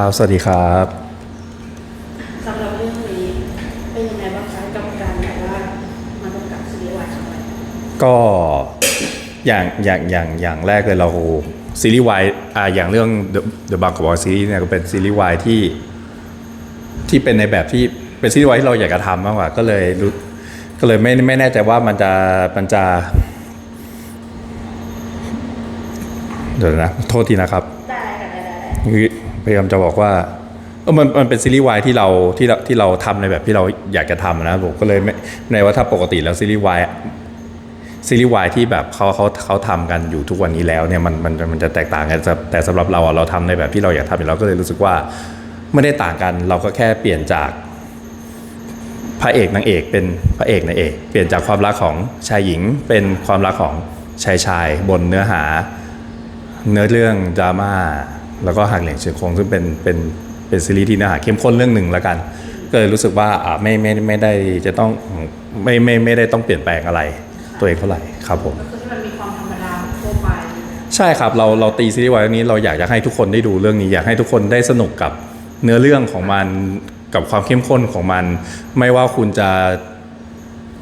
ครับ สวัสดีครับสำหรับเรื่องนี้เป็นยังไงบ้างคะกับการแบบว่ามากำกับซีรีส์วายครั้งแรกก็อย่างอย่างอย่างอย่างแรกเลยเราซีรีส์วายอ่าอย่างเรื่อง The The Bang Boy Series เนี่ยก็เป็นซีรีส์วายที่ ที่เป็นในแบบที่เป็นซีรีส์วายที่เราอยากจะทำมากกว่า ก็เลยรู้ก็เลยไม่ไม่แน่ใจว่ามันจะมันจะเดี๋ยวนะ โทษทีนะครับ ได้ค่ะได้ได้ได้คือ พยายามจะบอกว่าเออมันมันเป็นซีรีส์วายที่เราที่เราที่เราทำในแบบที่เราอยากจะทำนะผมก็เลยไม่ในว่าถ้าปกติแล้วซีรีส์วายซีรีส์วายที่แบบเขาเขาเขาทำกันอยู่ทุกวันนี้แล้วเนี่ยมันมันมันจะแตกต่างกันแต่แต่สำหรับเราอะเราทำในแบบที่เราอยากทำอยู่แล้วก็เลยรู้สึกว่าไม่ได้ต่างกันเราก็แค่เปลี่ยนจากพระเอกนางเอกเป็นพระเอกนางเอก เปลี่ยนจากความรักของชายหญิงเป็นความรักของชายชายบนเนื้อหา เนื้อเรื่องดราม่า แล้วก็หักเหลี่ยงเฉียงคงซึ่งเป็นเป็นเป็นซีรีส์ที่เนื้อหาเข้มข้นเรื่องหนึ่งแล้วกัน ก็เลยรู้สึกว่าอ่าไม่ไม่ไม่ได้จะต้องไม่ไม่ไม่ได้ต้องเปลี่ยนแปลงอะไรตัวเองเท่าไหร่ครับผมก็คือที่มันมีความธรรมดาทั่วไปใช่ครับเราเราตีซีรีส์วายเรื่องนี้เราอยากจะให้ทุกคนได้ดูเรื่องนี้ อยากให้ทุกคนได้สนุกกับเนื้อเรื่องของมันกับความเข้มข้นของมัน ไม่ว่าคุณจะ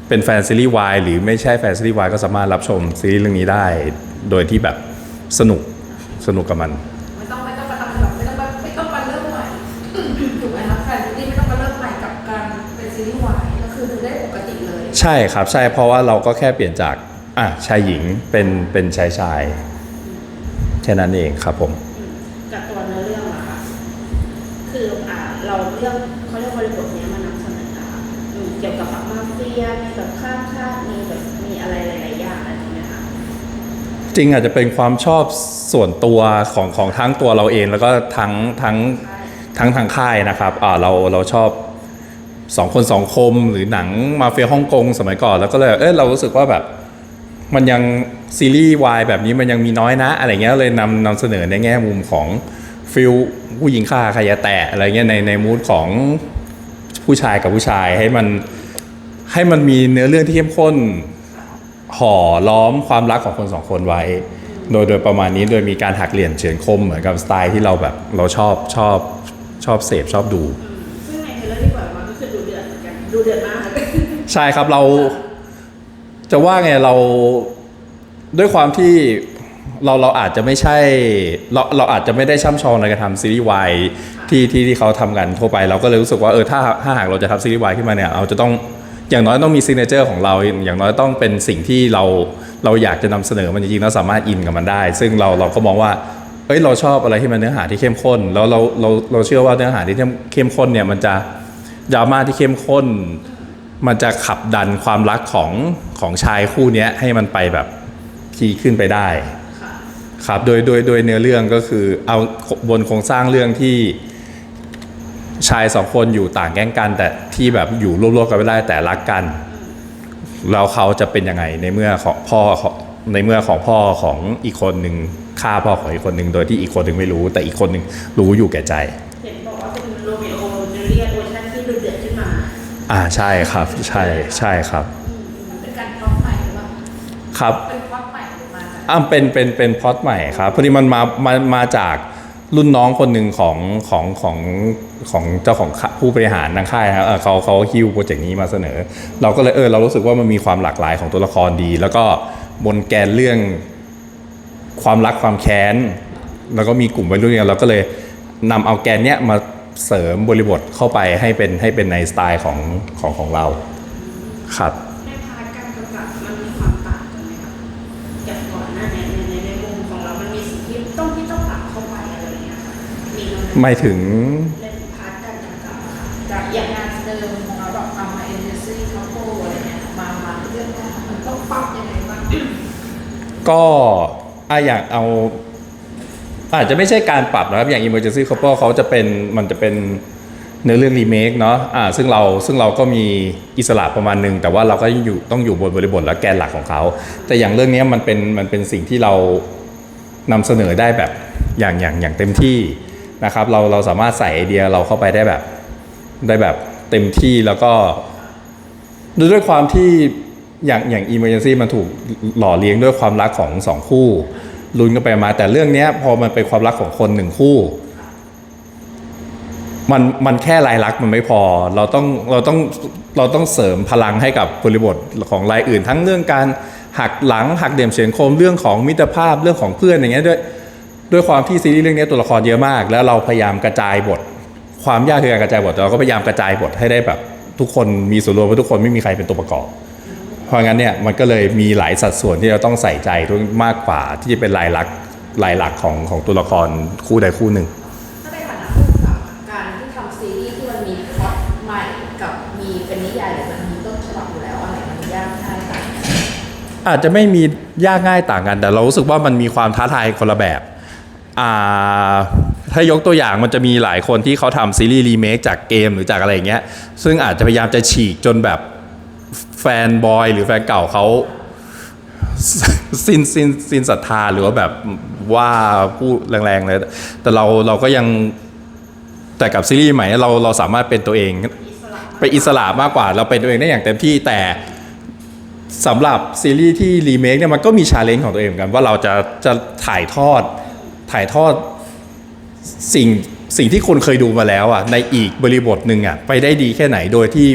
เป็นแฟนซีรีส์วายหรือไม่ใช่แฟนซีรีส์วายก็สามารถรับชมซีรีส์เรื่องนี้ได้ โดยที่แบบสนุกสนุกกับมัน ใช่ครับใช่เพราะว่าเราก็แค่เปลี่ยนจากอะชายหญิงเป็นเป็นชายชายแค่นั้นเองครับผมอืมกับตัวเนื้อเรื่องอะค่ะ คืออ่าเราเรื่องเขาเรียกบริบทเนี้ยมานำเสนออะค่ะอืมเกี่ยวกับแบบมาเฟียมีแบบข้ามชาติมีแบบมีอะไรหลายๆอย่างอะไรอย่างเงี้ยค่ะจริงอาจจะเป็นความชอบส่วนตัวของของทั้งตัวเราเองแล้วก็ทั้งทั้ง ใช่ทั้งทางค่ายนะครับอ่าเราเราชอบ สองคนสองคมหรือหนังมาเฟียฮ่องกงสมัยก่อนแล้วก็เลยเออเรารู้สึกว่าแบบมันยังซีรีส์วายแบบนี้มันยังมีน้อยนะ อะไรเงี้ยเลยนำนำเสนอในแง่มุมของฟิลผู้หญิงฆ่าใครจะแตะอะไรเงี้ยในในมูดของผู้ชายกับผู้ชายให้มันให้มันมีเนื้อเรื่องที่เข้มข้นห่อล้อมความรักของคนสองคนไว้ โดยโดยประมาณนี้โดยมีการหักเหลี่ยมเฉือนคมเหมือนกับสไตล์ที่เราแบบเราชอบชอบชอบเสพชอบดู ดูเดือดมากใช่ครับเราจะว่าไงเราด้วยความที่เราเราอาจจะไม่ใช่เราเราอาจจะไม่ได้ช่ำชองในการทำซีรีส์วายที่ที่ที่เขาทำกันทั่วไป เราก็เลยรู้สึกว่าเออถ้าถ้าหากเราจะทำซีรีส์วายขึ้นมาเนี่ยเราจะต้องอย่างน้อยต้องมีซิกเนเจอร์ของเรา อย่างน้อยต้องเป็นสิ่งที่เราเราอยากจะนำเสนอมันจริงๆแล้วสามารถอินกับมันได้ ซึ่งเราเราก็มองว่าเอ้ยเราชอบอะไรที่มันเนื้อหาที่เข้มข้นแล้วเราเราเราเชื่อว่าเนื้อหาที่เข้มข้นเนี่ยมันจะ ดราม่าที่เข้มข้น มันจะขับดันความรักของของชายคู่นี้ให้มันไปแบบทีขึ้นไปได้ครับโดยโดยโดยเนื้อเรื่องก็คือเอาบนโครงสร้างเรื่องที่ชายสองคนอยู่ต่างแก๊งกัน แต่ที่แบบอยู่ร่วมๆกันไม่ได้แต่รักกันแล้วเขาจะเป็นยังไงในเมื่อของพ่อในเมื่อของพ่อของอีกคนหนึ่งฆ่าพ่อของอีกคนหนึ่งโดยที่อีกคนหนึ่งไม่รู้ แต่อีกคนหนึ่งรู้อยู่แก่ใจ เห็นบอกว่าเป็นโรมิโอจูเลียต อ่าใช่ครับ ใช่ใช่ครับอืมเป็นการพล็อตใหม่หรือเปล่าครับเป็นพล็อตใหม่หรือมาจากอ่าเป็นเป็นเป็นพล็อดใหม่ครับพอดีมันมามามาจากรุ่นน้องคนหนึ่งของของของของเจ้าของค่าผู้บริหารทางค่ายครับเอ่อเขาเขาฮิวโปรเจกต์นี้มาเสนอ เราก็เลยเออเรารู้สึกว่ามันมีความหลากหลายของตัวละครดี แล้วก็บนแกนเรื่องความรักความแค้น แล้วก็มีกลุ่มวัยรุ่นเนี่ยเราก็เลยนำเอาแกนเนี้ยมา เสริมบริบทเข้าไปให้เป็นให้เป็นในสไตล์ของของของเราครับในพาร์ทการกำกับมันมีความต่างกันไหมคะจากก่อนหน้านี้ในในในมุมของเรา มันมีสิ่งที่ต้องที่ต้องปรับเข้าไปอะไรอย่างเงี้ยค่ะมีไหมไม่ถึงเล่นพาร์ทการกำกับอะค่ะจากอย่างงานเดิมของเราแบบทำมาเอเจนซี่คัพโปอะไรเงี้ยมามาเรื่องการมันต้องปรับยังไงบ้างก็อะอย่างเอา อาจจะไม่ใช่การปรับนะครับ อย่าง Emergency Couple เขาจะเป็นมันจะเป็นเนื้อเรื่องรีเมคเนาะอ่าซึ่งเราซึ่งเราก็มีอิสระประมาณหนึงแต่ว่าเราก็อยู่ต้องอยู่บนบริบทและแกนหลักของเขา แต่อย่างเรื่องนี้มันเป็นมันเป็นสิ่งที่เรานำเสนอได้แบบอย่างอย่างอย่างเต็มที่นะครับเราเราสามารถใส่ไอเดียเราเข้าไปได้แบบได้แบบเต็มที่แล้วก็ด้วยความที่อย่างอย่าง emergency มันถูกหล่อเลี้ยงด้วยความรักของสองคู่ ลุ้นกันไปมา แต่เรื่องเนี้ย พอมันเป็นความรักของคนหนึ่งคู่ มันมันแค่ลายลักษณ์มันไม่พอ เราต้องเราต้องเราต้องเสริมพลังให้กับบริบทของรายอื่น ทั้งเรื่องการหักหลังหักเดี่ยมเฉียงคมเรื่องของมิตรภาพเรื่องของเพื่อนอย่างเงี้ยด้วยด้วยความที่ซีรีส์เรื่องนี้ตัวละครเยอะมาก แล้วเราพยายามกระจายบท ความยากคือการกระจายบทเราก็พยายามกระจายบทให้ได้แบบ ทุกคนมีส่วนรวมเพราะทุกคนไม่มีใครเป็นตัวประกอบ ราะงั้นเนี่ยมันก็เลยมีหลายสัดส่วนที่เราต้องใส่ใจมากกว่าที่จะเป็นลายลักษณ์ลายหลักของของตัวละครคู่ใดคู่หนึ่ง ถ้าในฐานะผู้กำกับการที่ทำซีรีส์ที่มันมีพล็อตใหม่กับมีเป็นนิยายหรือมันมีต้นฉบับอยู่แล้วอะไรมันยากง่ายต่างกันอาจจะไม่มียากง่ายต่างกัน แต่เรารู้สึกว่ามันมีความท้าทายคนละแบบอ่าถ้ายกตัวอย่างมันจะมีหลายคนที่เขาทำซีรีส์รีเมคจากเกมหรือจากอะไรอย่างเงี้ยซึ่งอาจจะพยายามจะฉีกจนแบบ แฟนบอยหรือแฟนเก่าเขาสิ้นสิ้นสิ้นศรัทธาหรือว่าแบบว่าพูดแรงๆเลยแต่เราเราก็ยังแต่กับซีรีส์ใหม่เราเราสามารถเป็นตัวเองเป็นอิสระมากกว่า เราเป็นตัวเองได้อย่างเต็มที่แต่สำหรับซีรีส์ที่รีเมคเนี่ยมันก็มีชาเลนจ์ของตัวเองเหมือนกันว่าเราจะจะถ่ายทอดถ่ายทอดสิ่งสิ่งที่คนเคยดูมาแล้วอะในอีกบริบทหนึ่งอะไปได้ดีแค่ไหนโดยที่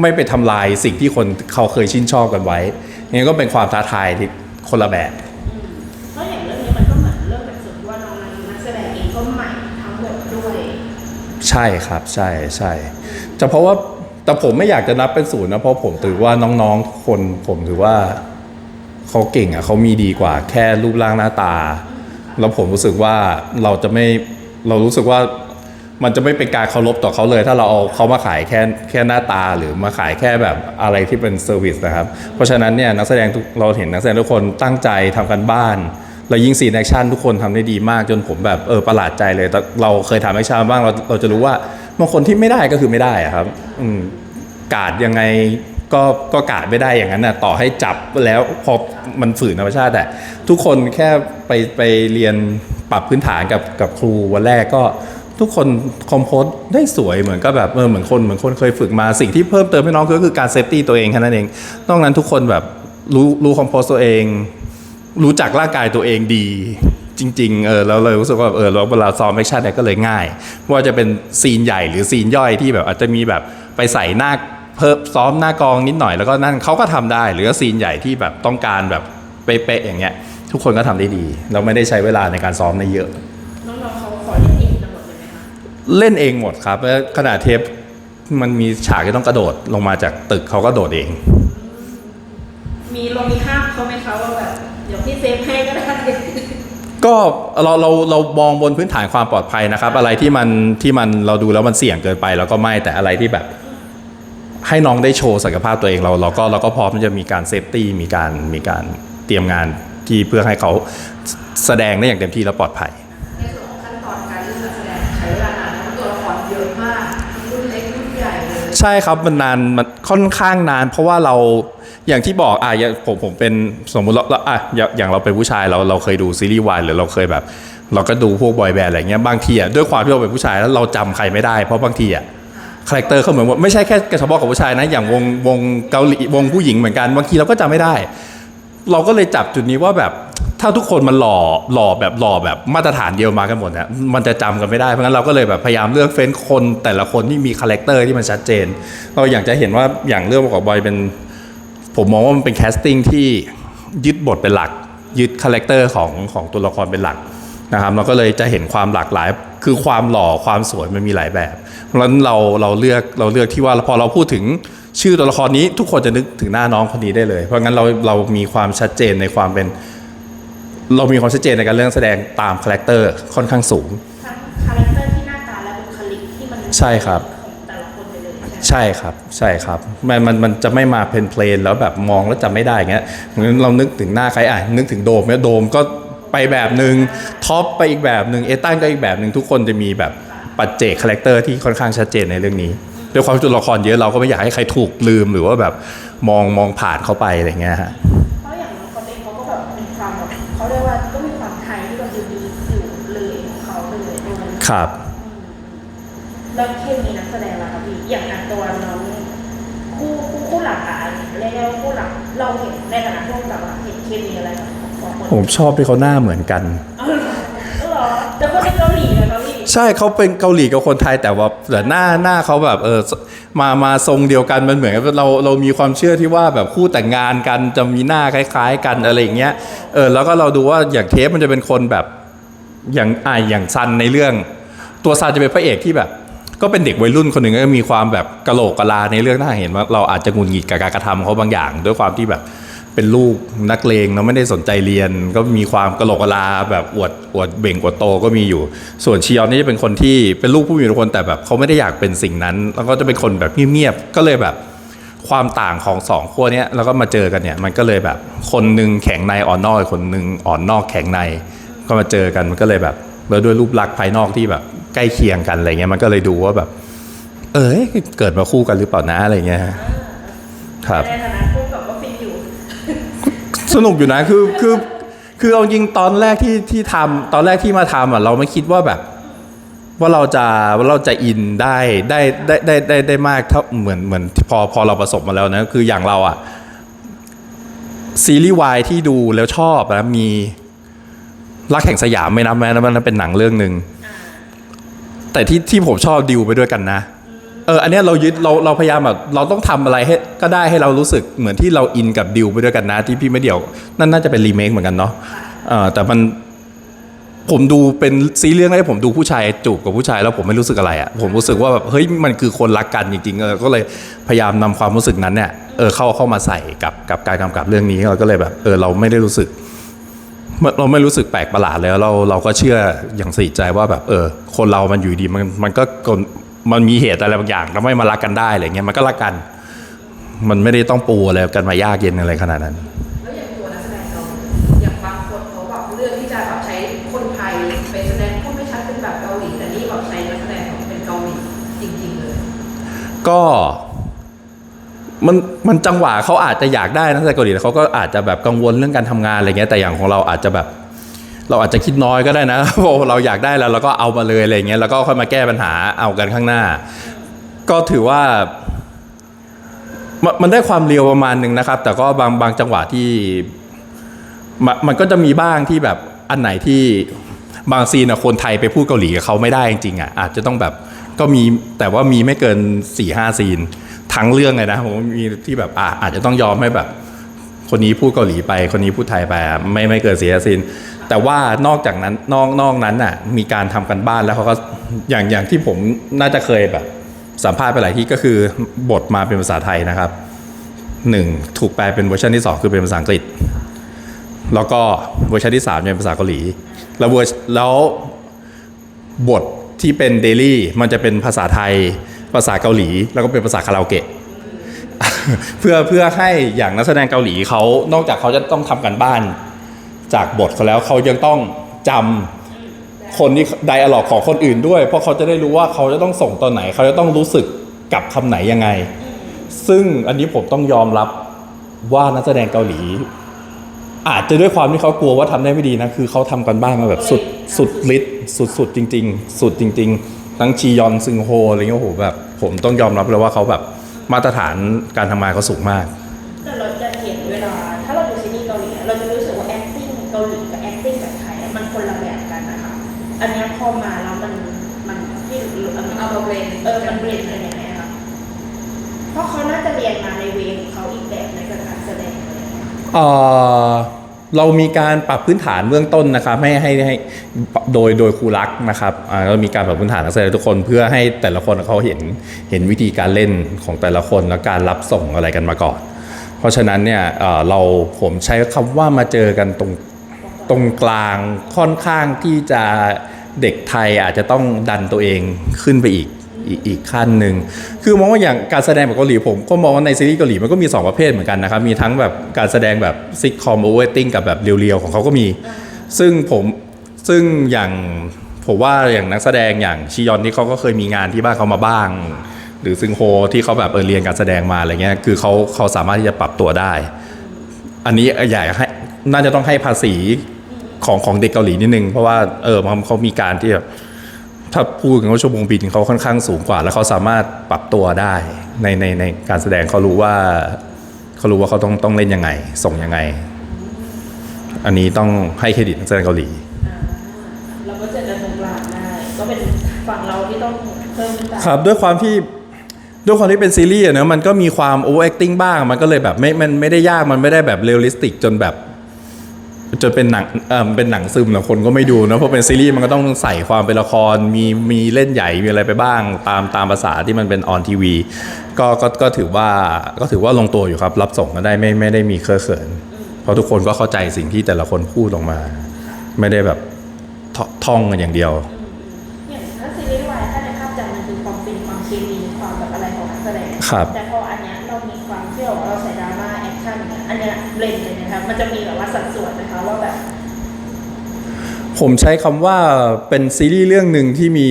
ไม่ไปทำลายสิ่งที่คนเขาเคยชื่นชอบกันไว้นี่ก็เป็นความท้าทายที่คนละแบบเพราะอย่างเรื่องนี้มันก็เหมือนเรื่องแบบส่วนที่ว่าน้องนักแสดงเองก็ใหม่ทั้งหมดด้วย ใช่ครับใช่ใช่จะเพราะว่าแต่ผมไม่อยากจะนับเป็นศูนย์นะเพราะผมถือว่าน้องๆทุกคนผมถือว่าเขาเก่งอะเขามีดีกว่าแค่รูปร่างหน้าตา แล้วผมรู้สึกว่าเราจะไม่เรารู้สึกว่า มันจะไม่เป็นการเคารพต่อเขาเลย ถ้าเราเอาเขามาขายแค่แค่หน้าตาหรือมาขายแค่แบบอะไรที่เป็นเซอร์วิสนะครับ เพราะฉะนั้นเนี่ยนักแสดงทุกเราเห็นนักแสดงทุกคนตั้งใจทำกันบ้านแล้วยิงซีแอคชั่นทุกคนทำได้ดีมากจนผมแบบเออประหลาดใจเลยเราเคยทำแอคชั่นบ้างเราเราจะรู้ว่าบางคนที่ไม่ได้ก็คือไม่ได้อะครับอืมกาดยังไงก็ก็กาดไม่ได้อย่างนั้นนะต่อให้จับแล้วพอมันฝืนธรรมชาติแต่ทุกคนแค่ไปไปเรียนปรับพื้นฐานกับกับครูวันแรกก็ ทุกคนคอมโพสได้สวยเหมือนก็แบบเออเหมือนคนเหมือนคนเคยฝึกมาสิ่งที่เพิ่มเติมให้น้องก็คือการเซฟตี้ตัวเองแค่นั้นเองนอกนั้นทุกคนแบบรู้รู้คอมโพสตัวเอง รู้จักร่างกายตัวเองดีจริงๆ เออเราเลยรู้สึกว่าเออเราเวลาซ้อมแอคชั่นเนี่ยก็เลยง่ายว่าจะเป็นซีนใหญ่หรือซีนย่อยที่แบบอาจจะมีแบบไปใส่หน้าเพิ่มซ้อมหน้ากองนิดหน่อยแล้วก็นั่นเขาก็ทำได้ หรือว่าซีนใหญ่ที่แบบต้องการแบบเป๊ะๆอย่างเงี้ย ทุกคนก็ทำได้ดี เราไม่ได้ใช้เวลาในการซ้อมในเยอะ เล่นเองหมดครับแล้วขนาดเทปมันมีฉากที่ต้องกระโดดลงมาจากตึกเขาก็โดดเอง มีเรามีห้ามเขาไหมคะว่าแบบเดี๋ยวพี่เซฟให้ก็ได้ก็เราเราเรามองบนพื้นฐานความปลอดภัยนะครับ อะไรที่มันที่มันเราดูแล้วมันเสี่ยงเกินไปเราก็ไม่แต่อะไรที่แบบ ให้น้องได้โชว์ศักยภาพตัวเองเราเราก็เราก็พร้อมที่จะมีการเซฟตี้มีการมีการเตรียมงานที่เพื่อให้เขาแสดงได้อย่างเต็มที่และปลอดภัย ใช่ครับมันนานมันค่อนข้างนาน เพราะว่าเราอย่างที่บอกอะอย่างผมผมเป็นสมมุติเราอะอย่างอย่างเราเป็นผู้ชายเราเราเคยดูซีรีส์วายหรือเราเคยแบบ เราก็ดูพวกบอยแบนด์อะไรเงี้ยบางทีอะด้วยความที่เราเป็นผู้ชายแล้วเราจำใครไม่ได้เพราะบางทีอะคาแรคเตอร์เขาเหมือนว่าไม่ใช่แค่เฉพาะกับผู้ชายนะอย่างวงวงเกาหลีวงผู้หญิงเหมือนกันบางทีเราก็จำไม่ได้ เราก็เลยจับจุดนี้ว่าแบบถ้าทุกคนมันหล่อหล่อแบบหล่อแบบมาตรฐานเดียวมากันหมดเนี่ยมันจะจำกันไม่ได้เพราะงั้นเราก็เลยแบบพยายามเลือกเฟ้นคนแต่ละคนที่มีคาแรคเตอร์ที่มันชัดเจน เราอยากจะเห็นว่าอย่างเรื่องประกอบบอยเป็น ผมมองว่ามันเป็นแคสติ้งที่ยึดบทเป็นหลัก ยึดคาแรคเตอร์ของของตัวละครเป็นหลักนะครับเราก็เลยจะเห็นความหลากหลาย คือความหล่อความสวยมันมีหลายแบบ เพราะฉะนั้นเราเราเลือกเราเลือกที่ว่าพอเราพูดถึง ชื่อตัวละครนี้ทุกคนจะนึกถึงหน้าน้องคนนี้ได้เลย เพราะงั้นเราเรามีความชัดเจนในความเป็น เรามีความชัดเจนในการเรื่องแสดงตามคาแรคเตอร์ค่อนข้างสูงทั้งคาแรคเตอร์ที่หน้าตาและบุคลิกที่มันใช่ครับ ของแต่ละคนไปเลยใช่ไหม ใช่ครับใช่ครับมันมันมันจะไม่มาเพลนเพลนๆแล้วแบบมองแล้วจำไม่ได้อย่างเงี้ยงั้นเรานึกถึงหน้าใครอะนึกถึงโดมเนี่ยโดมก็ไปแบบหนึ่งท็อปไปอีกแบบหนึ่งเอตันก็อีกแบบหนึ่งทุกคนจะมีแบบปัจเจกคาแรคเตอร์ที่ค่อนข้างชัดเจนในเรื่องนี้ ด้วยความที่ตัวละครเยอะเราก็ไม่อยากให้ใครถูกลืมหรือว่าแบบมองมองผ่านเข้าไปอะไรเงี้ยฮะเพราะอย่างน้องคนเองเขาก็แบบเป็นความแบบเขาเรียกว่าก็มีความไทยที่แบบดูดีอยู่เลยของเขาไปเลยด้วยครับแล้วเคมีนักแสดงล่ะครับพี่อย่างอันตัวน้องคู่คู่คู่หลักอะเรียกได้ว่าคู่หลักเราเห็นในฐานะผู้กำกับอะเห็นเคมีอะไรกับสองคนผมชอบที่เขาหน้าเหมือนกันเออเหรอแต่คนเป็นเกาหลีเหรอเกาหลี ใช่เขาเป็นเกาหลีกับคนไทยแต่ว่าแต่หน้าหน้าเขาแบบเออมามาทรงเดียวกันมันเหมือนเราเรามีความเชื่อที่ว่าแบบคู่แต่งงานกันจะมีหน้าคล้าย ๆ กันอะไรอย่างเงี้ยเออแล้วก็เราดูว่าอย่างเทปมันจะเป็นคนแบบอย่างอ่าอย่างซันในเรื่อง ตัวซันจะเป็นพระเอกที่แบบ ก็เป็นเด็กวัยรุ่นคนหนึ่งก็มีความแบบกะโหลกกะลาในเรื่องถ้าเห็นว่าเราอาจจะงุนหงิดกับการกระทำเขาบางอย่าง ด้วยความที่แบบ เป็นลูกนักเลงเนาะไม่ได้สนใจเรียน ก็มีความกะโหลกกะลาแบบอวดอวดเบ่งอวดโตก็มีอยู่ ส่วนชียอนนี่จะเป็นคนที่เป็นลูกผู้มีอิทธิพลแต่แบบเขาไม่ได้อยากเป็นสิ่งนั้น แล้วก็จะเป็นคนแบบเงียบๆก็เลยแบบความต่างของสองขั้วเนี้ยแล้วก็มาเจอกันเนี่ยมันก็เลยแบบคนหนึ่งแข็งในอ่อนนอกอีกคนหนึ่งอ่อนนอกแข็งใน ก็มาเจอกันมันก็เลยแบบแล้วด้วยรูปลักษณ์ภายนอกที่แบบใกล้เคียงกันอะไรเงี้ยมันก็เลยดูว่าแบบ เออเกิดมาคู่กันหรือเปล่านะอะไรเงี้ยครับในฐานะ สนุกอยู่นะคือคือคือเอาจริงตอนแรกที่ที่ทำตอนแรกที่มาทำอะเราไม่คิดว่าแบบ ว่าเราจะว่าเราจะอินได้ได้ได้ได้ได้ได้มากเท่าเหมือนเหมือนพอพอเราประสบมาแล้วนะคืออย่างเราอะซีรีส์วายที่ดูแล้วชอบนะมีรักแห่งสยามไม่นับแม้นะมันเป็นหนังเรื่องหนึ่งแต่ที่ที่ผมชอบดิวไปด้วยกันนะ เอออันนี้เรายึดเราเราพยายามแบบเราต้องทำอะไรให้ก็ได้ให้เรารู้สึกเหมือนที่เราอินกับดิวไปด้วยกันนะที่พี่ไม่เดี่ยวนั่นน่าจะเป็นรีเมคเหมือนกันเนาะเออแต่มันผมดูเป็นซีเรื่องแรกผมดูผู้ชายจูบกับผู้ชายแล้วผมไม่รู้สึกอะไรอะ่ะผมรู้สึกว่าแบบเฮ้ยมันคือคนรักกันจริงๆเออก็เลยพยายามนำความรู้สึกนั้นเนี่ยเออเข้าเข้ามาใส่กับกับการกำกับเรื่องนี้เราก็เลยแบบเออเราไม่ได้รู้สึก เราไม่รู้สึกแปลกประหลาดเลยแล้วเราเราก็เชื่ออย่างสนิทใจว่าแบบเออ คนเรามันอยู่ดีมันมันก็ มันมีเหตุอะไรบางอย่างทำให้มารักกันได้อะไรเงี้ยมันก็รักกัน มันไม่ได้ต้องปูอะไรกันมายากเย็นอะไรขนาดนั้นแล้วอย่างตัวนักแสดงเราอย่างบางคนเขาแบบเลือกที่จะแบบใช้คนไทยไปแสดงก็ไม่ชัดเป็นแบบเกาหลีแต่นี่แบบใช้นักแสดงเป็นเกาหลีจริงๆเลย ก็มันมันจังหวะเขาอาจจะอยากได้นะแต่เกาหลีเขาก็อาจจะแบบกังวลเรื่องการทำงานอะไรเงี้ยแต่อย่างของเราอาจจะแบบ เราอาจจะคิดน้อยก็ได้นะโอ้เราอยากได้แล้วเราก็เอามาเลยอะไรเงี้ยแล้วก็ค่อยมาแก้ปัญหาเอากันข้างหน้า ก็ถือว่า มันได้ความเร็วประมาณหนึ่งนะครับ แต่ก็บางบางจังหวะที่มันมันก็จะมีบ้างที่แบบอันไหนที่บางซีนคนไทยไปพูดเกาหลีกับเขาไม่ได้จริงๆอะอาจจะต้องแบบก็มีแต่ว่ามีไม่เกิน4ี่ห้าซีนทั้งเรื่องเลยนะผมมีที่แบบอะอาจจะต้องยอมให้แบบ คนนี้พูดเกาหลีไป คนนี้พูดไทยไปไม่ไม่เกินเสียซิน แต่ว่านอกจากนั้นนอกนอกนั้นน่ะมีการทำกันบ้านแล้วเขาก็อย่างอย่างที่ผมน่าจะเคยแบบ สัมภาษณ์ไปหลายที่ก็คือบทมาเป็นภาษาไทยนะครับหนึ่งถูกแปลเป็นเวอร์ชันที่สองคือเป็นภาษาอังกฤษ แล้วก็เวอร์ชันที่สามเป็นภาษาเกาหลี แล้วเวอร์แล้วบทที่เป็นเดลี่มันจะเป็นภาษาไทย ภาษาเกาหลี แล้วก็เป็นภาษาคาราโอเกะเพื่อเพื่อให้อย่างนักแสดงเกาหลีเขานอกจากเขาจะต้องทำกันบ้าน จากบทเขาแล้วเขายังต้องจำคนที่ไดอะล็อกของคนอื่นด้วย เพราะเขาจะได้รู้ว่าเขาจะต้องส่งตอนไหน เขาจะต้องรู้สึกกับคำไหนยังไง ซึ่งอันนี้ผมต้องยอมรับว่านักแสดงเกาหลี อาจจะด้วยความที่เขากลัวว่าทำได้ไม่ดีนะ คือเขาทำกันบ้านมาแบบสุดสุดฤทธิ์สุดสุดจริง ๆ สุดจริง ๆ ทั้งชียอนซึงโฮอะไรเงี้ยโอ้โหแบบ ผมต้องยอมรับเลยว่าเขาแบบมาตรฐานการทำงานเขาสูงมาก เรามีการปรับพื้นฐานเบื้องต้นนะครับให้ให้ให้โดยโดยครูรักนะครับเรามีการปรับพื้นฐานนักแสดงทุกคนเพื่อให้แต่ละคนเขาเห็นเห็นวิธีการเล่นของแต่ละคนและการรับส่งอะไรกันมาก่อน เพราะฉะนั้นเนี่ยเราผมใช้คำว่ามาเจอกันตรงตรงกลางค่อนข้างที่จะเด็กไทยอาจจะต้องดันตัวเองขึ้นไปอีก อีกอีกขั้นหนึ่งคือมองว่าอย่างการแสดงแบบเกาหลีผมก็มองว่าในซีรีส์เกาหลีมันก็มี 2 ประเภทเหมือนกันนะครับ มีทั้งแบบการแสดงแบบซิกคอมโอเวอร์ติ้งกับแบบเรียวๆ ของเขาก็มี ซึ่งผมซึ่งอย่างผมว่าอย่างนักแสดงอย่างชิยอนที่เขาก็เคยมีงานที่บ้านเขามาบ้าง หรือซึงโฮที่เขาแบบเออเรียนการแสดงมาอะไรเงี้ยคือเขาเขาสามารถที่จะปรับตัวได้ อันนี้อยากให้น่าจะต้องให้ภาษีของของเด็กเกาหลีนิดนึง เพราะว่าเออเขามีการที่แบบ ถ้าพูดถึงว่าชั่วโมงบินเขาค่อนข้างสูงกว่า แล้วเขาสามารถปรับตัวได้ในในในการแสดงเขารู้ว่าเขารู้ว่าเขาต้องต้องเล่นยังไง ส่งยังไง อันนี้ต้องให้เครดิตนักแสดงเกาหลีอ่าเราก็เจอกันตรงฝั่งเราที่ต้องเพิ่มขึ้นไปครับด้วยความที่ด้วยความที่เป็นซีรีส์อะเนอะมันก็มีความ over acting บ้าง มันก็เลยแบบไม่มันไม่ได้ยากมันไม่ได้แบบเรียลลิสติกจนแบบ จนเป็นหนังเออเป็นหนังซึมนะคนก็ไม่ดูนะเพราะเป็นซีรีส์มันก็ต้องใส่ความเป็นละครมีมีเล่นใหญ่มีอะไรไปบ้าง ตามตามภาษาที่มันเป็นออนทีวีก็ก็ก็ถือว่าก็ถือว่าลงตัวอยู่ครับ รับส่งก็ได้ไม่ไม่ได้มีเคอะเขิน เพราะทุกคนก็เข้าใจสิ่งที่แต่ละคนพูดออกมา ไม่ได้แบบท่อท่องกันอย่างเดียวอย่างถ้าซีรีส์วายถ้าในภาพจำมันคือความฟินความเคมีความแบบอะไรของนักแสดงครับแต่ ผมใช้คำว่าเป็นซีรีส์เรื่องหนึ่งที่มี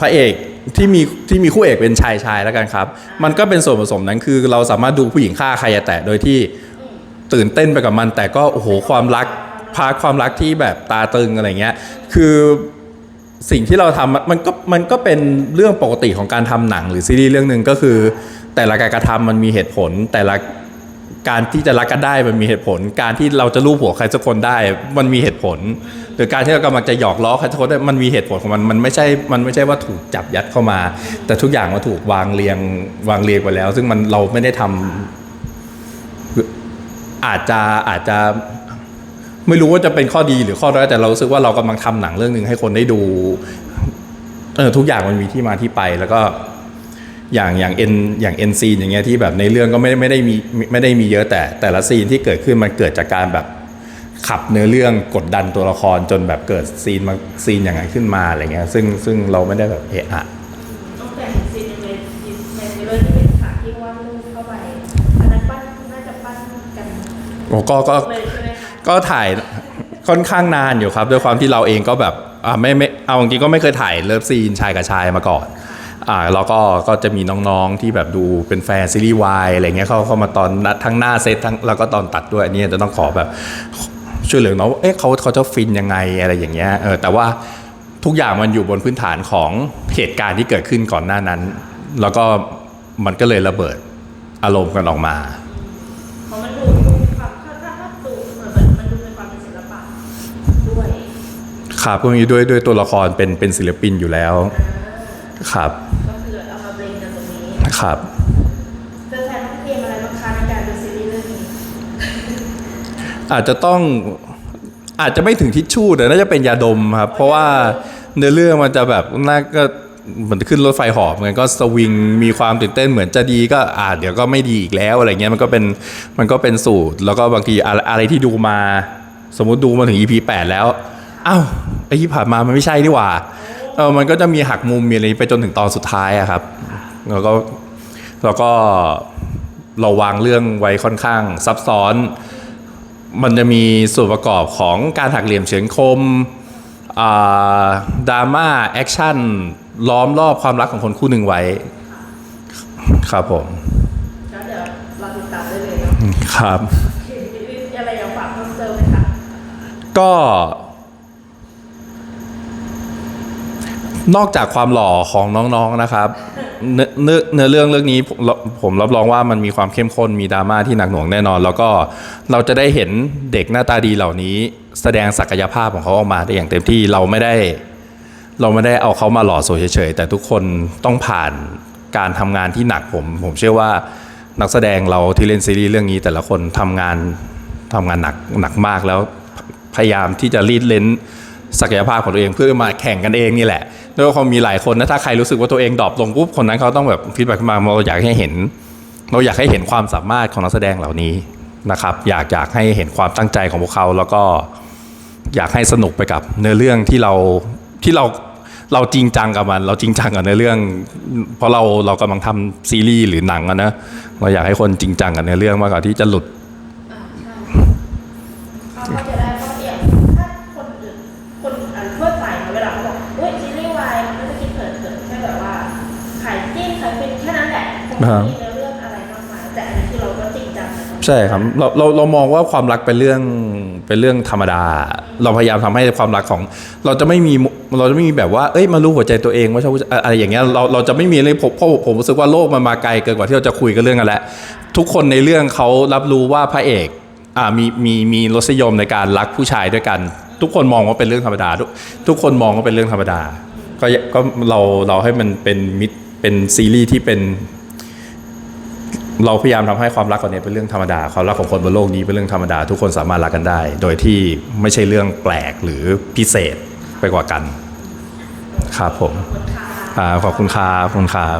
พระเอกที่มีที่มีคู่เอกเป็นชายชายแล้วกันครับ มันก็เป็นส่วนผสมนั้นคือเราสามารถดูผู้หญิงฆ่าใครแตะโดยที่ตื่นเต้นไปกับมัน แต่ก็โอ้โหความรักพาความรักที่แบบตาตึงอะไรเงี้ย คือสิ่งที่เราทำมันก็มันก็เป็นเรื่องปกติของการทำหนังหรือซีรีส์เรื่องหนึ่งก็คือ แต่ละการกระทำมันมีเหตุผลแต่ละ การที่จะรักกันได้มันมีเหตุผล การที่เราจะลูบหัวใครสักคนได้ มันมีเหตุผล หรือการที่เรากำลังจะหยอกล้อใครสักคนได้มันมีเหตุผลของมันมันไม่ใช่ มันไม่ใช่ว่าถูกจับยัดเข้ามา แต่ทุกอย่างมันถูกวางเรียงวางเรียงไปแล้ว ซึ่งมันเราไม่ได้ทำอาจจะอาจจะไม่รู้ว่าจะเป็นข้อดีหรือข้อด้อยแต่เราสึกว่าเรากำลังทำหนังเรื่องหนึ่งให้คนได้ดูเออทุกอย่างมันมีที่มาที่ไปแล้วก็ อย่างอย่างเอ็นอย่างเอ็นซีนอย่างเงี้ยที่แบบในเรื่องก็ไม่ได้ไม่ได้มีไม่ได้มีเยอะแต่ แต่ละซีนที่เกิดขึ้นมันเกิดจากการแบบขับเนื้อเรื่องกดดันตัวละครจนแบบเกิดซีนมาซีนอย่างนั้นขึ้นมาอะไรเงี้ยซึ่งซึ่งเราไม่ได้แบบเอะอะต้องแต่งซีนในในในเรื่องที่เป็นฉากที่วาดรูปเข้าไปอันนั้นปั้นน่าจะปั้นกันโอ้ก็ก็เลยใช่ไหมคะก็ถ่ายค่อนข้างนานอยู่ครับ ด้วยความที่เราเองก็แบบอ่าไม่ไม่เอาจริงๆก็ไม่เคยถ่ายเลิฟซีนชายกับชายมาก่อน อ่าแล้วก็ก็จะมีน้องๆที่แบบดูเป็นแฟนซีรีส์วายอะไรเงี้ยเขาเข้ามาตอนทั้งหน้าเซตทั้งแล้วก็ตอนตัดด้วยอันนี้จะต้องขอแบบช่วยเหลือน้องเอ๊ะเขาเขาจะฟินยังไงอะไรอย่างเงี้ยเออแต่ว่าทุกอย่างมันอยู่บนพื้นฐานของเหตุการณ์ที่เกิดขึ้นก่อนหน้านั้น แล้วก็มันก็เลยระเบิดอารมณ์กันออกมาเพราะมันดูดูมีความถ้าถ้าถ้าดูเหมือนมันดูมีความเป็นศิลปะด้วยครับพวกนี้ด้วยด้วยตัวละครเป็นเป็นศิลปินอยู่แล้วครับ ครับจะแทนต้องเตรียมอะไรบ้างคะในการดูซีรีส์เรื่องนี้อาจจะต้องอาจจะไม่ถึงทิชชู่แต่น่าจะเป็นยาดมครับ เพราะว่าเนื้อเรื่องมันจะแบบน่าก็เหมือนขึ้นรถไฟหอบมันก็สวิงมีความตื่นเต้นเหมือนจะดีก็อ่าเดี๋ยวก็ไม่ดีอีกแล้วอะไรเงี้ยมันก็เป็นมันก็เป็นสูตร แล้วก็บางทีอะไรอะไรที่ดูมา สมมุติดูมาถึง EP 8 แล้วอ้าวไอ้ที่ผ่านมามันไม่ใช่นี่หว่าเออมันก็จะมีหักมุมมีอะไรไปจนถึงตอนสุดท้ายอะครับ แล้วก็ แล้วก็เราวางเรื่องไว้ค่อนข้างซับซ้อน มันจะมีส่วนประกอบของการหักเหลี่ยมเฉือนคมดราม่าแอคชั่นล้อมรอบความรักของคนคู่หนึ่งไว้ ครับผมแล้วเดี๋ยวเราติดตามได้เลยเนาะครับมีอะไรอยากฝากเพิ่มเติมไหมคะก็ นอกจากความหล่อของน้องๆนะครับ เนื้อเนื้อเนื้อเรื่องเรื่องนี้ผมผมรับรองว่ามันมีความเข้มข้นมีดราม่าที่หนักหน่วงแน่นอน แล้วก็เราจะได้เห็นเด็กหน้าตาดีเหล่านี้ แสดงศักยภาพของเขาออกมาได้อย่างเต็มที่เราไม่ได้ เราไม่ได้เอาเขามาหล่อสวยเฉยๆแต่ทุกคนต้องผ่านการทำงานที่หนักผม ผมเชื่อว่านักแสดงเราที่เล่นซีรีส์เรื่องนี้ แต่ละคนทำงานทำงานหนักหนักมากแล้วพยายามที่จะรีดเลน ศักยภาพของตัวเองเพื่อมาแข่งกันเองนี่แหละด้วยความมีหลายคนนะถ้าใครรู้สึกว่าตัวเองดรอปลงปุ๊บคนนั้นเขาต้องแบบฟีดแบ็กมาเราอยากให้เห็น เราอยากให้เห็นความสามารถของนักแสดงเหล่านี้นะครับ อยากอยากให้เห็นความตั้งใจของพวกเขา แล้วก็อยากให้สนุกไปกับเนื้อเรื่องที่เราที่เราเราจริงจังกับมัน เราจริงจังกับเนื้อเรื่อง เพราะเราเรากำลังทำซีรีส์หรือหนังอะนะเราอยากให้คนจริงจังกับเนื้อเรื่องมากกว่าที่จะหลุด นื้อเรื่องอะไรมากมายแต่อันนี้คือเราก็จริงจังนะครับใช่ครับเราเราเรามองว่าความรักเป็นเรื่องเป็นเรื่องธรรมดา เราพยายามทำให้ความรักของ เราจะไม่มีเราจะไม่มีแบบว่าเอ้ยมารู้หัวใจตัวเองว่าชอบผู้ชายอะไรอย่างเงี้ยเราเราจะไม่มีเลยผมเพราะผมรู้สึกว่าโลกมันมาไกลเกินกว่าที่เราจะคุยกันเรื่องกันแล้วทุกคนในเรื่องเขารับรู้ว่าพระเอกอ่ามีมีมีรสนิยมในการรักผู้ชายด้วยกัน ทุกคนมองว่าเป็นเรื่องธรรมดา ทุกทุกคนมองว่าเป็นเรื่องธรรมดา ก็อยก็เราเราให้มันเป็นมิตรเป็นซีรีส์ที่เป็น เราพยายามทำให้ความรักตอนนี้เป็นเรื่องธรรมดา ความรักของคนบนโลกนี้เป็นเรื่องธรรมดา ทุกคนสามารถรักกันได้ โดยที่ไม่ใช่เรื่องแปลกหรือพิเศษไปกว่ากัน ครับผมขอบคุณค่ะอ่าขอบคุณครับขอบคุณครับ